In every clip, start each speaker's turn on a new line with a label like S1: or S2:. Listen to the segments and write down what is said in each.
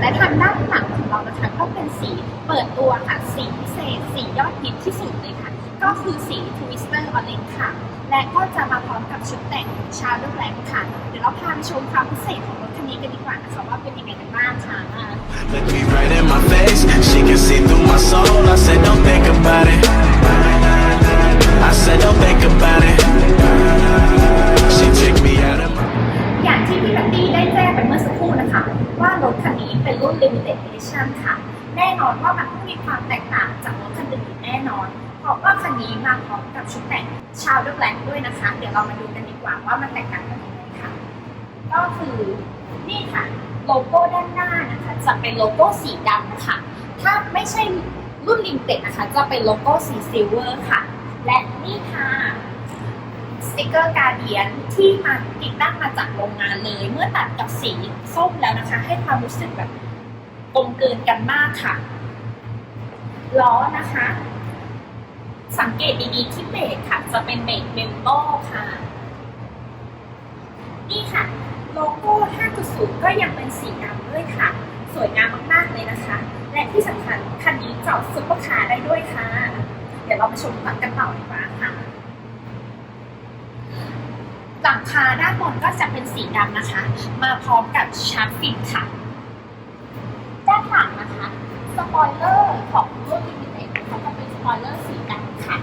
S1: และทางด้านหลังของเรานะคะก็เป็นสีเปิดตัวค่ะ สีพิเศษ สียอดฮิตที่สุดเลยค่ะ ก็คือสี Twister Orange ค่ะ และก็จะมาพร้อมกับชุดแต่ง Shadow Black ค่ะ เดี๋ยวเราพาไปชมความพิเศษของรถคันนี้กันดีกว่านะคะว่าเป็นยังไงกันบ้างค่ะ
S2: Look me right in my face. She can see through my soul. I said, don't think about it.
S1: รุ่น limited edition ค่ะ แน่นอนว่ามันต้องมีความแตกต่างจากรถคันอื่นแน่นอน เพราะว่าคันนี้มาพร้อมกับชุดแต่งชาวด์แบล็ด้วยนะคะ เดี๋ยวเรามาดูกันดีกว่าว่ามันแตกต่างกันยังไงค่ะ ก็คือนี่ค่ะโลโก้ด้านหน้านะคะจะเป็นโลโก้สีดำนะคะ ถ้าไม่ใช่รุ่นลิมิเต็ดนะคะ จะเป็นโลโก้สีซิลเวอร์ค่ะ และนี่ค่ะสติกเกอร์การเดียนที่มาติดตั้งมาจากโรงงานเลย เมื่อตัดกับสีส้มแล้วนะคะ ให้ความรู้สึกแบบ ลมกลืนกันมากค่ะ ล้อนะคะ สังเกตดีๆที่เบรกค่ะ จะเป็นเบรกเบนโต้ค่ะ นี่ค่ะ โลโก้ 5.0 ก็ยังเป็นสีดำด้วยค่ะ สวยงามมากๆเลยนะคะ และที่สำคัญคันนี้จอดซุปเปอร์คาร์ได้ด้วยค่ะ เดี๋ยวเรามาชมกันต่อดีกว่าค่ะหลังคาด้านบนก็จะเป็นสีดำนะคะ มาพร้อมกับชาร์ปฟินค่ะ นะคะสปอยเลอร์ของรุ่นลิมิเต็ดเขาจะเป็นสปอยเลอร์สีดำค่ะ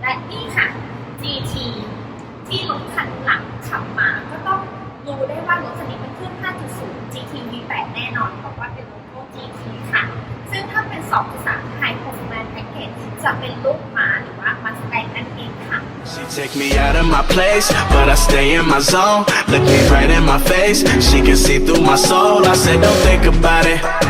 S1: และนี่ค่ะ GT ที่รถคันหลังขับมาก็ต้องรู้ได้ว่ารถคันนี้เป็นเครื่อง 5.0 GT V8 แน่นอนเพราะว่าเป็นโลโก้ GT ค่ะ ซึ่งถ้าเป็น 2.3 High Performance Package จะเป็นลูกม้าหรือว่า Mustang นั่นเองค่ะ
S2: She take me out of my place, but I stay in my zone. Look me right in my face. She can see through my soul. I said, don't think about it.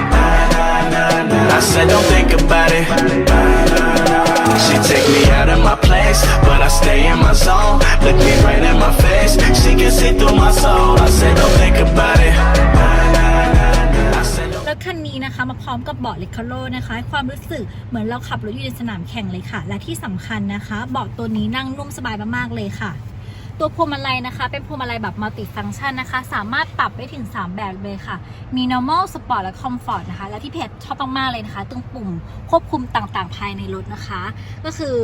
S2: My zone. Look me right in my face. She can see through my soul. I said, don't think about it. I said, don't
S3: รถคันนี้นะคะมาพร้อมกับเบาะเลคาโลนะคะให้ความรู้สึกเหมือนเราขับรถอยู่ในสนามแข่งเลยค่ะ และที่สำคัญนะคะ เบาะตัวนี้นั่งนุ่มสบายมากๆเลยค่ะ ตัวพวงมาลัยนะคะ เป็นพวงมาลัยแบบมัลติฟังชันนะคะ สามารถปรับได้ถึง 3 แบบเลยค่ะ มี normal sport และ comfort นะคะ และที่เพจชอบมากๆเลยนะคะตรงปุ่มควบคุมต่างๆ ภายในรถนะคะ ก็คือ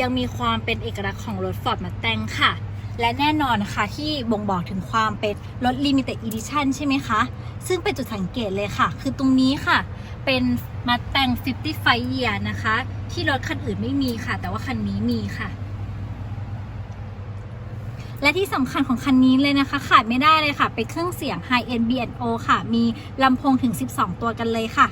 S3: ยังมีความเป็นเอกลักษณ์ของรถ Ford m u s t a n ค่ะ และแน่นอนนะคะที่บ่งบอกถึงความเป็นรถ Limited Edition ใช่ไหมคะ ซึ่งเป็นจุดสังเกตเลยค่ะ คือตรงนี้ค่ะ เป็นมาแต่ง55 year นะคะ ที่รถคันอื่นไม่มีค่ะ แต่ว่าคันนี้มีค่ะ และที่สำคัญของคันนี้เลยนะคะ ขาดไม่ได้เลยค่ะ เป็นเครื่องเสียง High End B&O ค่ะ มีลำโพงถึง 12 ตัวกันเลยค่ะ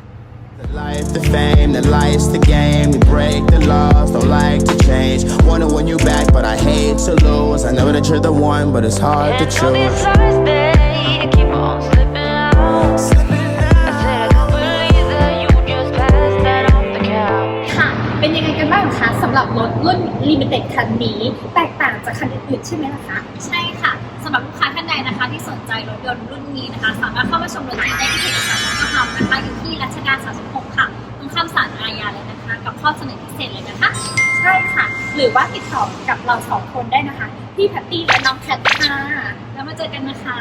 S4: The life, the fame, the lights, the game. We break the laws, don't like to change. Wanna win you back, but I hate to lose. I know that you're the one, but it's hard to
S5: Yeah, tell me
S4: choose.
S5: Thursday, keep on slipping out. I said a couple that you just passed that off the couch.
S1: ค่ะ เป็นยังไงกันบ้างคะสำหรับรถรุ่น Limited คันนี้ แตกต่างจาก คันอื่นๆใช่ไหมล่ะคะ
S3: ใช่ค่ะสำหรับลูกค้าท่านใดนะคะ ที่สนใจรถยนต์รุ่นนี้นะคะ สามารถเข้ามาชมรถจริงได้ที่เพจสามารถทำนะคะ อยู่ที่รัชดา36 ค่ะตรงข้ามศาลอาญาเลยนะคะ กับข้อเสนอพิเศษเลยนะคะ
S1: ใช่ค่ะ หรือว่าติดต่อกับเราสองคนได้นะคะ พี่แพตตี้และน้องแคทค่ะ
S3: แล้วมาเจอกันนะคะ